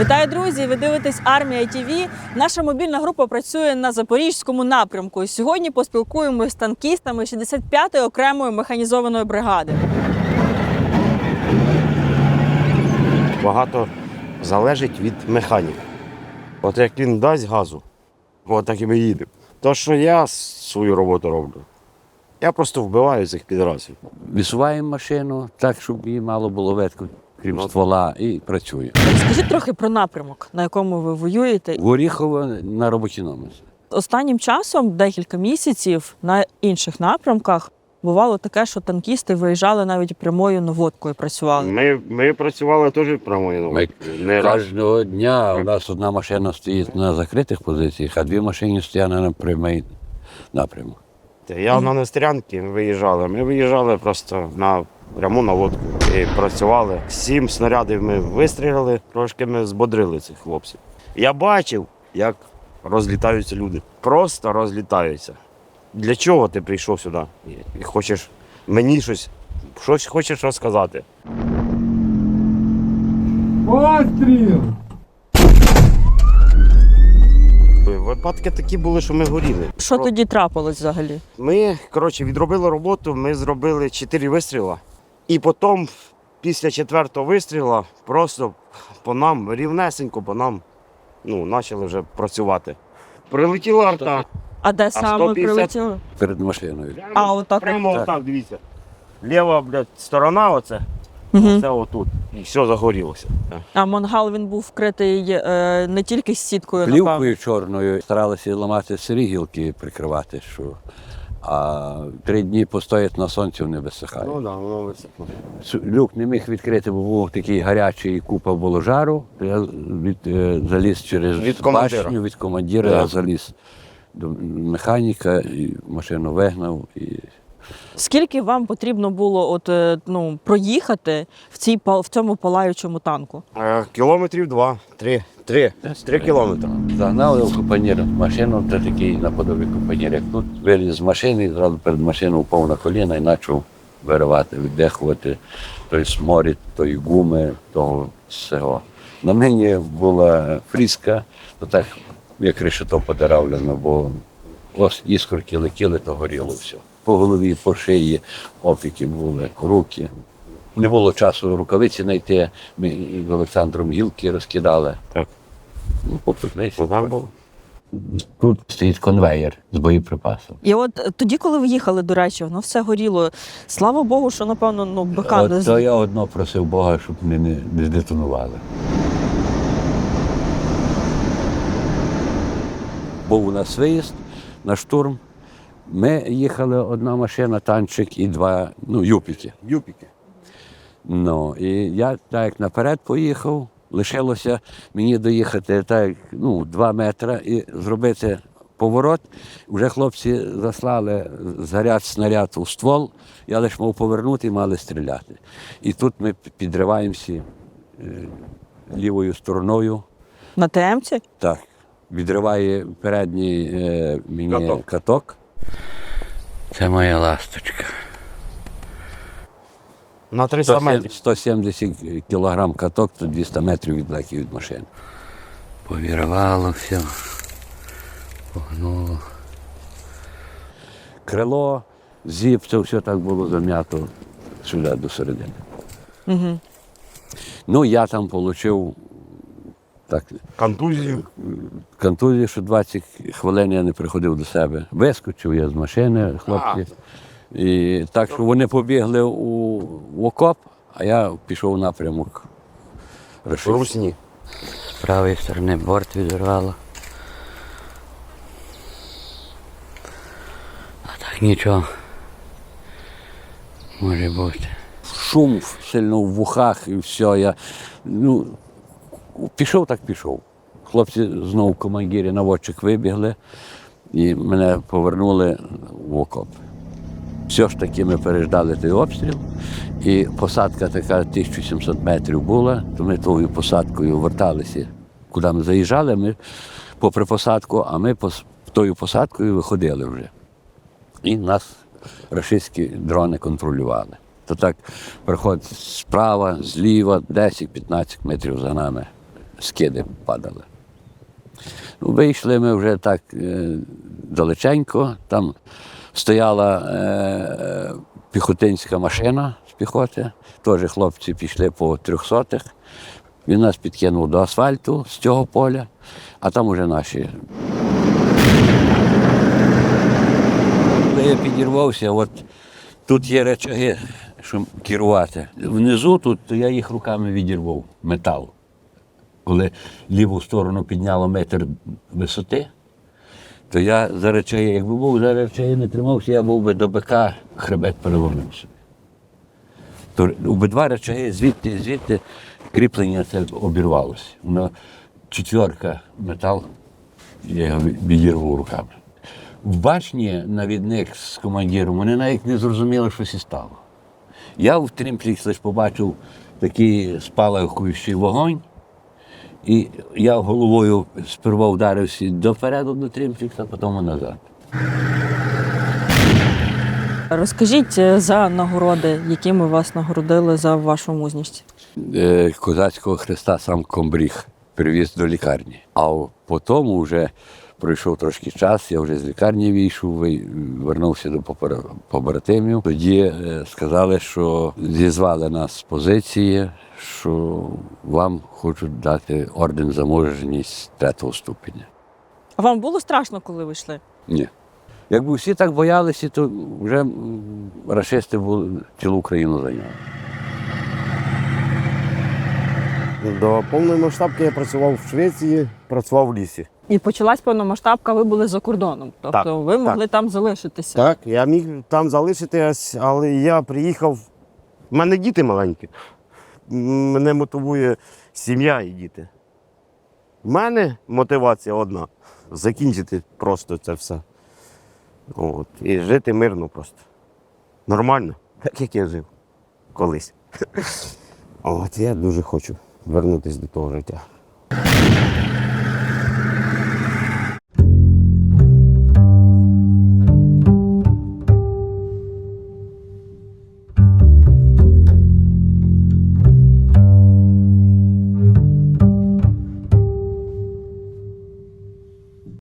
Вітаю, друзі! Ви дивитесь Армія ТВ. Наша мобільна група працює на запорізькому напрямку. Сьогодні поспілкуємося з танкістами 65-ї окремої механізованої бригади. багато залежить від механіка. От як він дасть газу, от так і ми їдемо. То, що я свою роботу роблю, я просто вбиваю цих підразів. Висуваємо машину так, щоб її мало було ветку, крім Ну. ствола, і працює. Скажіть трохи про напрямок, на якому ви воюєте. В Оріхово на роботі номер. Останнім часом, декілька місяців, на інших напрямках бувало таке, що танкісти виїжджали навіть прямою наводкою працювали. Ми, ми працювали теж прямою Ми Не раз. Кожного дня у нас одна машина стоїть на закритих позиціях, а дві машини стоять на прямий напрямок. Я на Нестерянки виїжджали. Ми виїжджали просто на пряму наводку і працювали. Сім снарядів ми вистріляли, трошки ми збодрили цих хлопців. Я бачив, як розлітаються люди. Просто розлітаються. Для чого ти прийшов сюди? І хочеш мені щось, щось хочеш розказати. Постріл! Випадки такі були, що ми горіли. Що тоді трапилось взагалі? Ми, коротше, відробили роботу, ми зробили чотири вистріла. І потім, після четвертого вистріла, просто по нам, рівнесенько по нам, ну, почали вже працювати. Прилетіла арта. А де саме 150? прилетіло? Перед машиною. А, отак? Прямо Так. отак, дивіться. Ліва, блядь, сторона, оце, Угу. це отут. І все загорілося. А мангал він був вкритий е, не тільки сіткою, напевно. Плівкою чорною старалися ламати сирі гілки прикривати, що а три дні постоять на сонці вони висихають. Ну так, да, воно висохло. Люк не міг відкрити, бо був такий гарячий і купа було жару. Я від, е, заліз через Від командира. башню, від командира Да. я заліз до механіка і машину вигнав. І... Скільки вам потрібно було от, е, ну, проїхати в, цій, в цьому палаючому танку? Е, Кілометрів два, три, три, три кілометри. Загнали в купанір машину, це такий наподобі купанір, як тут. Виліз з машини, і зразу перед машиною впав на коліна і почав виривати, віддихувати той сморід, той гуми, того всього. На мені була фрізка, то так як решето подиравлено, бо ось іскорки летіли, то горіло все. По голові, по шиї опіки були, руки. Не було часу рукавиці знайти. Ми з Олександром гілки розкидали. Так. Ну, попеклися. Було. Тут стоїть конвейер з боєприпасом. І от е, тоді, коли ви їхали, до речі, воно все горіло. Слава Богу, що напевно ну, БК не От, то я одно просив Бога, щоб не, не, не здетонували. Був у нас виїзд на штурм. Ми їхали одна машина, танчик і два ну, юпіки. Юпіки. Ну, і я так як наперед поїхав, лишилося мені доїхати так, ну, два метри і зробити поворот. Вже хлопці заслали заряд снаряд у ствол, я лише мав повернути і мали стріляти. І тут ми підриваємося е, лівою стороною. на ТМці. Так, відриває передній е, мені Каток. каток. Це моя ласточка. На 300 метрів. 170 кілограм каток, то 200 метрів від леки від машини. Повірвало все. Погнуло. Крило, зіп, це все так було зам'ято сюди до середини. Угу. Ну, я там отримав так, Контузію. контузію, що 20 хвилин я не приходив до себе. Вискочив я з машини, хлопці. І так, що вони побігли у, в окоп, а я пішов напрямок. Рашистів. Русні. З правої сторони борт відірвало. А так нічого. Може бути. Шум сильно в вухах і все. Я, ну, пішов, так пішов. Хлопці знову в командирі наводчик вибігли і мене повернули в окоп. Все ж таки ми переждали той обстріл, і посадка така 1700 метрів була, то ми тою посадкою верталися. Куди ми заїжджали, ми попри посадку, а ми тою посадкою виходили вже. І нас рашистські дрони контролювали. То так приходить справа, зліва, 10-15 метрів за нами скиди падали. Ну, вийшли ми вже так е, далеченько. Там стояла е, піхотинська машина з піхоти. Теж хлопці пішли по трьохсотих. Він нас підкинув до асфальту з цього поля, а там уже наші. Коли я підірвався, от тут є речаги, щоб керувати. Внизу тут я їх руками відірвав метал. Коли ліву сторону підняло метр висоти, то я за речаги, якби був за речаги не тримався, я був би до бика, хребет перевернувся. То обидва речаги звідти, звідти кріплення це обірвалося. Воно четверка метал, я його відірвав руками. В башні навідник з командиром, вони навіть не зрозуміли, що сі стало. Я в трімплікс лише побачив такий спалахуючий вогонь, і я головою сперва вдарився допереду до тримчика, потім назад. Розкажіть е, за нагороди, якими вас нагородили за вашу мужність. Е, Козацького хреста сам комбріг привіз до лікарні. А потім вже пройшов трошки час, я вже з лікарні вийшов, ви- вернувся до побратимів. Тоді е, сказали, що зізвали нас з позиції, що вам хочуть дати орден за мужність третього ступеня. А вам було страшно, коли ви йшли? Ні. Якби всі так боялися, то вже були цілу Україну зайняли. До повної масштабки я працював в Швеції, працював в лісі. І почалась повномасштабка, ви були за кордоном. Тобто Так, ви могли так. там залишитися. Так, я міг там залишитись, але я приїхав. У мене діти маленькі. Мене мотивує сім'я і діти. У мене мотивація одна закінчити просто це все. От. І жити мирно просто. Нормально, так як я жив колись. От я дуже хочу вернутися до того життя.